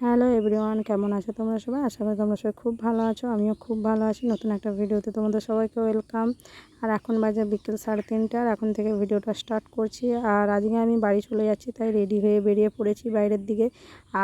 Hello everyone, কেমন আছো তোমরা সবাই? আশা করি তোমরা সবাই খুব ভালো আছো, আমিও খুব ভালো আছি। নতুন একটা ভিডিওতে তোমাদের সবাইকে ওয়েলকাম। আর এখন বাজে বিকেল সাড়ে তিনটে, আর এখন থেকে ভিডিওটা স্টার্ট করছি। আর আজকে আমি বাড়ি চলে যাচ্ছি, তাই রেডি হয়ে বেরিয়ে পড়েছি বাইরের দিকে।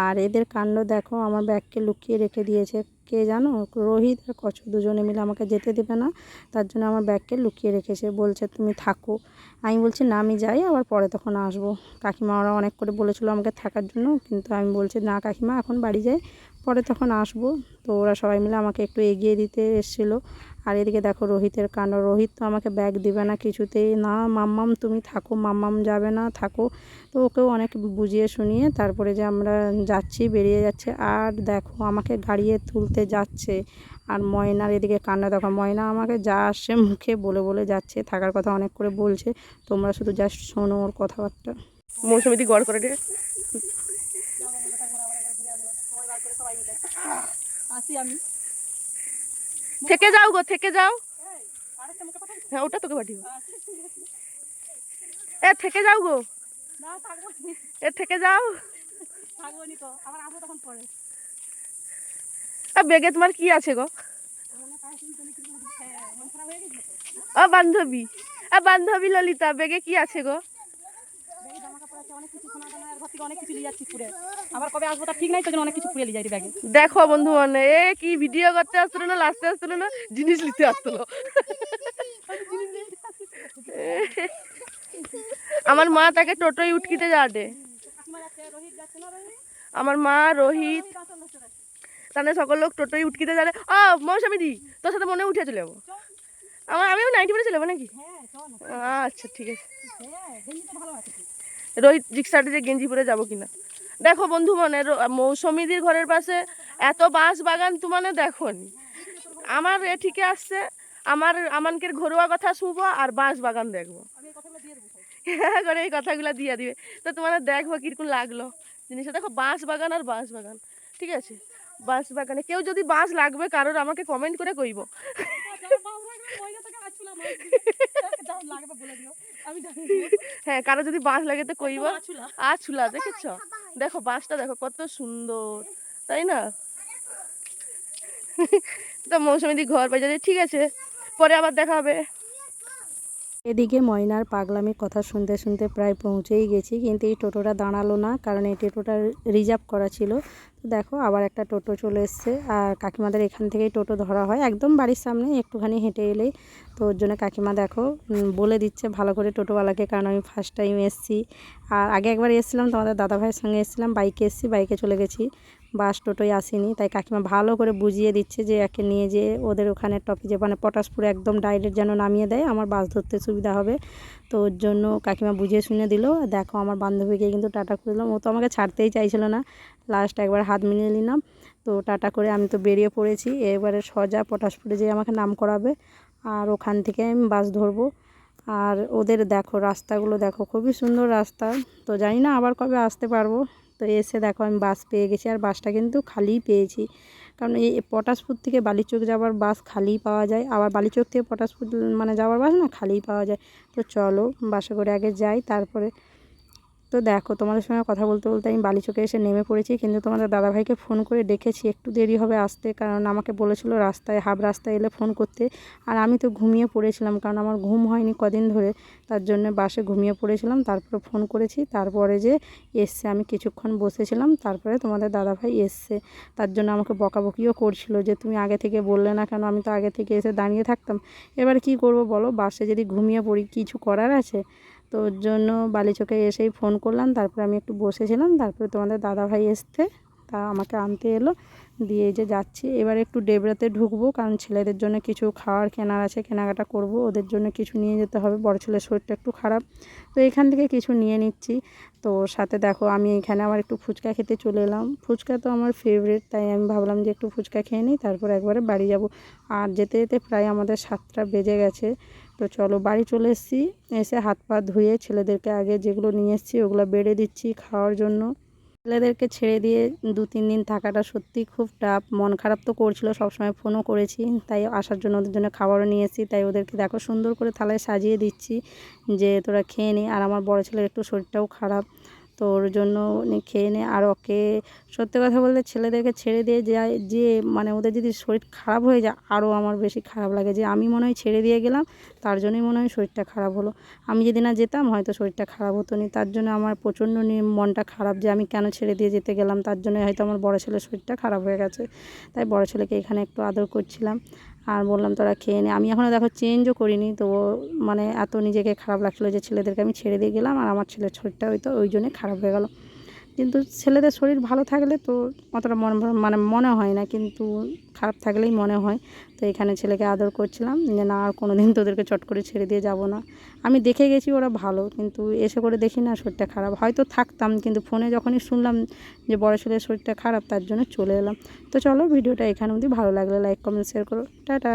আর এদের কাণ্ড দেখো, আমার ব্যাগকে লুকিয়ে রেখে দিয়েছে। কে জানো? রোহিত আর কচ দুজনে মিলে আমাকে যেতে দেবে না, তার জন্য আমার ব্যাগকে লুকিয়ে রেখেছে। বলছে, তুমি থাকো। আমি বলছি, না, আমি যাই, আবার পরে তখন আসব। কাকিমা ওরা অনেক করে বলেছিলো আমাকে থাকার জন্য, কিন্তু আমি বলছি, না, কাকিমা, এখন বাড়ি যাই, পরে তখন আসব। তো ওরা সবাই মিলে আমাকে একটু এগিয়ে দিতে এসেছিল। আর এদিকে দেখো রোহিতের কাণ্ড। রোহিত তো আমাকে ব্যাগ দিবে না কিছুতেই। না মাম্মাম তুমি থাকো মাম্মাম যাবে না থাকো। তো ওকেও অনেক বুঝিয়ে শুনিয়ে তারপরে যে আমরা যাচ্ছি বেরিয়ে যাচ্ছে। আর দেখো আমাকে গাড়িয়ে তুলতে যাচ্ছে। আর ময়নার এদিকে কান্না দেখো ময়না আমাকে যা আসছে মুখে বলে বলে যাচ্ছে। থাকার কথা অনেক করে বলছে। তোমরা শুধু জাস্ট শোনো ওর কথাবার্তা। মৌসুমিদি গড় করে দিয়ে আসি আমি। থেকে যাও গো থেকে যাও। হ্যাঁ ওটা তোকে পাঠিয়ে এ থেকে যাও গো। এ থেকে যাও। বেগে তোমার কি আছে গো? হ্যাঁ ও বান্ধবী। এ বান্ধবী ললিতা বেগে কি আছে গো ব্যাগে জামা কাপড় আছে অনেক কিছু সোনা দানা ঘর থেকে অনেক কিছু নিয়ে যাচ্ছি পুরে। আবার কবে আসব তা ঠিক নাই তো অনেক কিছু পুড়ে নিয়ে যাই ব্যাগে। দেখো বন্ধু মানে এ কি ভিডিও করতে আসছিল না লাস্টে আসছিল না জিনিস নিতে আসছিল আমার মা তাকে টোটোই উঠকিতে যাটে। আমার মা রোহিত। তাহলে সকল লোক টোটোয় উঠকিতে যাবে। ও মৌসুমি দি তোর সাথে মনে উঠে চলে যাব। আমার আমিও নাইনটি পরে চলে যাব নাকি? হ্যাঁ আচ্ছা ঠিক আছে। রোহিত রিক্সাতে যে গেঞ্জি পরে যাব কিনা। দেখো বন্ধু মানে মৌসুমিদির ঘরের পাশে এত বাঁশ বাগান তু মানে দেখো আমার এ ঠিকে আসছে আমার আমানকের ঘরোয়া কথা শুনব আর বাঁশ বাগান দেখব। এই কথাগুলো দিয়ে হ্যাঁ করে এই কথাগুলো দিয়ে দিবে। তো তোমার দেখব কীরকম লাগল জিনিসটা। দেখো বাঁশ বাগান আর বাঁশ বাগান ঠিক আছে? বাঁশ বাগানে কেউ যদি বাঁশ লাগবে কারোর আমাকে কমেন্ট করে কইব। আমি। হ্যাঁ কারও যদি বাঁশ লাগে তো কইব। আছুলা। আর ছুলা দেখেছ? দেখো বাঁশটা দেখো কত সুন্দর তাই না? তো মৌসুমিদি ঘর বাজারে ঠিক আছে পরে আবার দেখা হবে। এদিকে ময়নার পাগলামির কথা শুনতে শুনতে প্রায় পৌঁছেই গেছি, কিন্তু এই টোটোটা দাঁড়াল না, কারণ এই টোটোটা রিজার্ভ করা ছিল। তো দেখো, আবার একটা টোটো চলে এসছে, আর কাকিমাদের এখান থেকেই টোটো ধরা হয়, একদম বাড়ির সামনে, একটুখানি হেঁটে এলেই। তো ওর জন্য কাকিমা দেখো বলে দিচ্ছে ভালো করে টোটোওয়ালাকে, কারণ আমি ফার্স্ট টাইম এসেছি। আর আগে একবার এসেছিলাম, তোমাদের দাদাভাইয়ের সঙ্গে এসেছিলাম বাইকে এসেছি বাইকে চলে গেছি। বাস টোটোয় আসেনি। তাই কাকিমা ভালো করে বুঝিয়ে দিচ্ছে যে একে নিয়ে যেয়ে ওদের ওখানে টপি যে মানে পটাশপুরে একদম ডাইরেক্ট যেন নামিয়ে দেয়, আমার বাস ধরতে সুবিধা হবে। তো ওর জন্য কাকিমা বুঝিয়ে শুনে দিল, দেখো, আমার বান্ধবীকে কিন্তু টাটা করে দিলাম। ও তো আমাকে ছাড়তেই চাইছিল না। লাস্ট একবার হাত মিলিয়ে নিলাম। তো টাটা করে আমি তো বেরিয়ে পড়েছি। এবারে সজা পটাশপুরে যেয়ে আমাকে নাম করাবে। আর ওখান থেকে আমি বাস ধরবো। আর ওদের দেখো, রাস্তাগুলো দেখো, খুবই সুন্দর রাস্তা। তো জানি না আবার কবে আসতে পারব। তো এসে দেখো আমি বাস পেয়ে গেছি আর বাসটা কিন্তু খালিই পেয়েছি। কারণ এই পটাশপুর থেকে বালিচক যাওয়ার বাস খালি পাওয়া যায়। আবার বালিচক থেকে পটাশপুর মানে যাওয়ার বাস না খালি পাওয়া যায়। তো চলো বাসে করে আগে যাই, তারপরে তো দেখো, তোমাদের সঙ্গে কথা বলতে বলতে আমি বালিচকে এসে নেমে পড়েছি। কিন্তু তোমাদের দাদাভাইকে ফোন করে ডেকেছি, একটু দেরি হবে আসতে। কারণ আমাকে বলেছিল রাস্তায় হাফ রাস্তায় এলে ফোন করতে। আর আমি তো ঘুমিয়ে পড়েছিলাম, কারণ আমার ঘুম হয়নি কদিন ধরে। তার জন্য বাসে ঘুমিয়ে পড়েছিলাম, তারপরে ফোন করেছি। তারপরে যে এসছে, আমি কিছুক্ষণ বসেছিলাম, তারপরে তোমাদের দাদাভাই এসছে। তার জন্য আমাকে বকাবকিও করছিল যে, তুমি আগে থেকে বললে না কেন? আমি তো আগে থেকে এসে দাঁড়িয়ে থাকতাম। এবার কি করব বলো? বাসে যদি ঘুমিয়ে পড়ি, কিছু করার আছে? তো ওর জন্য বালিচকে এসেই ফোন করলাম, তারপরে আমি একটু বসেছিলাম, তারপরে তোমাদের দাদাভাই এসছে, তা আমাকে আনতে এলো। দিয়ে যে যাচ্ছি, এবার একটু ডেবরাতে ঢুকবো, কারণ ছেলেদের জন্য কিছু খাওয়ার কেনার আছে, কেনাকাটা করব, ওদের জন্য কিছু নিয়ে যেতে হবে, বড় ছেলের শরীরটা একটু খারাপ। তো এখান থেকে কিছু নিয়ে নিচ্ছি। তো সাথে দেখো, আমি এখানে আবার একটু ফুচকা খেতে চলে এলাম। ফুচকা তো আমার ফেভারিট তাই আমি ভাবলাম যে একটু ফুচকা খেয়ে নিই, তারপর একবারে বাড়ি যাব। আর যেতে যেতে প্রায় আমাদের সাতটা বেজে গেছে। তো চলো, বাড়ি চলে এসেছি। এসে হাত পা ধুয়ে ছেলেদেরকে আগে যেগুলো নিয়ে এসেছি, ওগুলো বেড়ে দিচ্ছি খাওয়ার জন্য। ছেলেদেরকে ছেড়ে দিয়ে দু, তিন দিন থাকাটা সত্যি খুব টাফ মন খারাপ তো করছিল, সবসময় ফোনও করেছি, তাই আসার জন্য ওদের জন্য খাবারও নিয়ে তাই ওদেরকে দেখো সুন্দর করে থালায় সাজিয়ে দিচ্ছি যে তোরা খেয়ে নি। আর আমার বড় ছেলের একটু শরীরটাও খারাপ। তো ওর জন্য উনি খেয়ে নে আর ওকে সত্যি কথা বলতে ছেলেদেরকে ছেড়ে দিয়ে যায় যে মানে ওদের যদি শরীর খারাপ হয়ে যায়, আরও আমার বেশি খারাপ লাগে। যে আমি মনে হয় ছেড়ে দিয়ে গেলাম, তার জন্যই মনে হয় শরীরটা খারাপ হলো। আমি যদি না যেতাম, হয়তো শরীরটা খারাপ হতো না। তার জন্য আমার প্রচণ্ড মনটা খারাপ যে আমি কেন ছেড়ে দিয়ে যেতে গেলাম। তার জন্য হয়তো আমার বড় ছেলের শরীরটা খারাপ হয়ে গেছে। তাই বড় ছেলেকে এখানে একটু আদর করছিলাম। আর বললাম, তোরা খেয়ে নে। আমি এখনও দেখো চেঞ্জও করিনি, তো মানে এত নিজেকে খারাপ লাগছিল যে ছেলেদেরকে আমি ছেড়ে দিয়ে গেলাম আর আমার ছেলের শরীরটা হয়তো ওই জন্যে খারাপ হয়ে গেল। কিন্তু ছেলেদের শরীর ভালো থাকলে তো অতটা মন মানে মনে হয় না, কিন্তু খারাপ থাকলেই মনে হয়। তো এখানে ছেলেকে আদর করছিলাম, যে না, আর কোনো দিন তোদেরকে চট করে ছেড়ে দিয়ে যাব না। আমি দেখে গেছি ওরা ভালো, কিন্তু এসে করে দেখি না শরীরটা খারাপ। হয়তো থাকতাম, কিন্তু ফোনে যখনই শুনলাম যে বড় ছেলের শরীরটা খারাপ, তার জন্য চলে এলাম। তো চলো, ভিডিওটা এখানে অবধি। ভালো লাগলে লাইক কমেন্ট শেয়ার করো। টাটা!